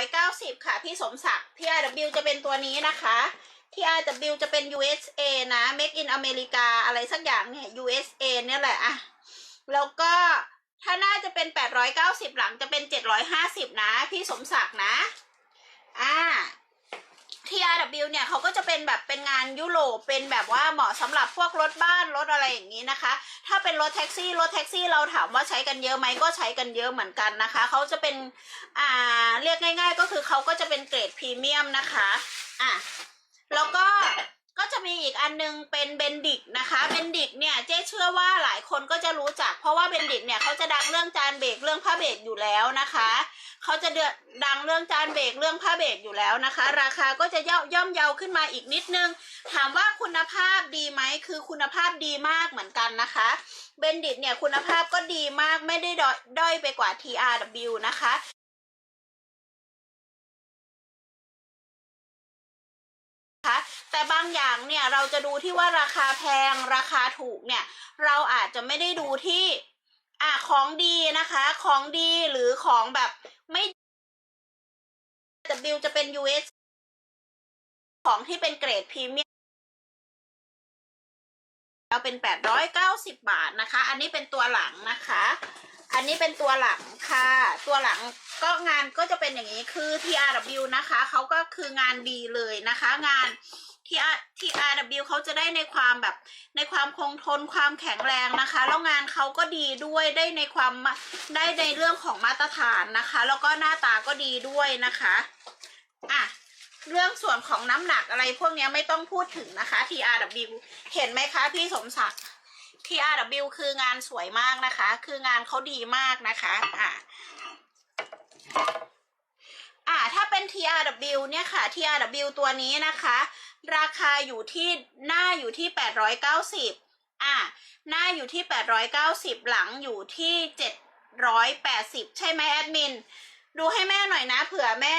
890 ค่ะ พี่สมศักดิ์ TRW จะเป็นตัวนี้นะคะ TRW จะเป็น USA นะ Make in America อะไรสักอย่างเนี่ย USA เนี่ยแหละอะแล้วก็ถ้าน่าจะเป็น 890 หลังจะเป็น 750 นะ พี่สมศักดิ์นะ อ่า TRW เนี่ยเขาก็จะเป็นแบบเป็นงานยุโรปเป็นแบบว่าเหมาะสำหรับพวกรถบ้านรถอะไรอย่างนี้นะคะ ถ้าเป็นรถแท็กซี่รถแท็กซี่เราถามว่าใช้กันเยอะไหมก็ใช้กันเยอะเหมือนกันนะคะเขาจะเป็นอ่าเรียกง่าย ๆ ก็คือเขาก็จะเป็นเกรดพรีเมียมนะคะอะแล้วก็ก็จะมีอีกอันนึงเป็นเบนดิกนะคะ เบนดิกเนี่ยเจ๊เชื่อว่าหลายคนก็จะรู้จัก เพราะว่าเบนดิกเนี่ยเขาจะดังเรื่องจานเบรกเรื่องผ้าเบรกอยู่แล้วนะคะ เขาจะเดือดดังเรื่องจานเบรกเรื่องผ้าเบรกอยู่แล้วนะคะ ราคาก็จะย่อย่อมเยาขึ้นมาอีกนิดนึง ถามว่าคุณภาพดีไหมคือคุณภาพดีมากเหมือนกันนะคะเบนดิตเนี่ยคุณภาพก็ดีมากไม่ได้ด้อยไปกว่า TRW นะคะนะคะแต่บางอย่างเนี่ยเราจะดูที่ว่าราคาแพงราคาถูกเนี่ย เราอาจจะไม่ได้ดูที่อะของดีนะคะ ของดีหรือของแบบ ไม่ W จะเป็น US ของที่เป็นเกรดพรีเมียมเราเป็น 890 บาทนะคะ อันนี้เป็นตัวหลังนะคะ อันนี้เป็นตัวหลังค่ะ ตัวหลังก็งานก็จะเป็นอย่างนี้คือ TRW นะคะ เขาก็คืองานดีเลยนะคะ งาน TR TRW เขาจะได้ในความแบบในความคงทนความแข็งแรงนะคะ แล้วงานเขาก็ดีด้วยได้ในความได้ในเรื่องของมาตรฐานนะคะ แล้วก็หน้าตาก็ดีด้วยนะคะอะเรื่องส่วนของน้ำหนักอะไรพวกนี้ไม่ต้องพูดถึงนะคะ TRW เห็นไหมคะพี่สมศักดิ์ TRW คืองานสวยมากนะคะ คืองานเขาดีมากนะคะอะอ่าถ้าเป็น TRW เนี่ยค่ะ TRW ตัวนี้นะคะ ราคาอยู่ที่หน้าอยู่ที่ 890อะหน้าอยู่ที่ 890 หลังอยู่ที่ 780 ใช่ไหมแอดมิน ดูให้แม่หน่อยนะเผื่อแม่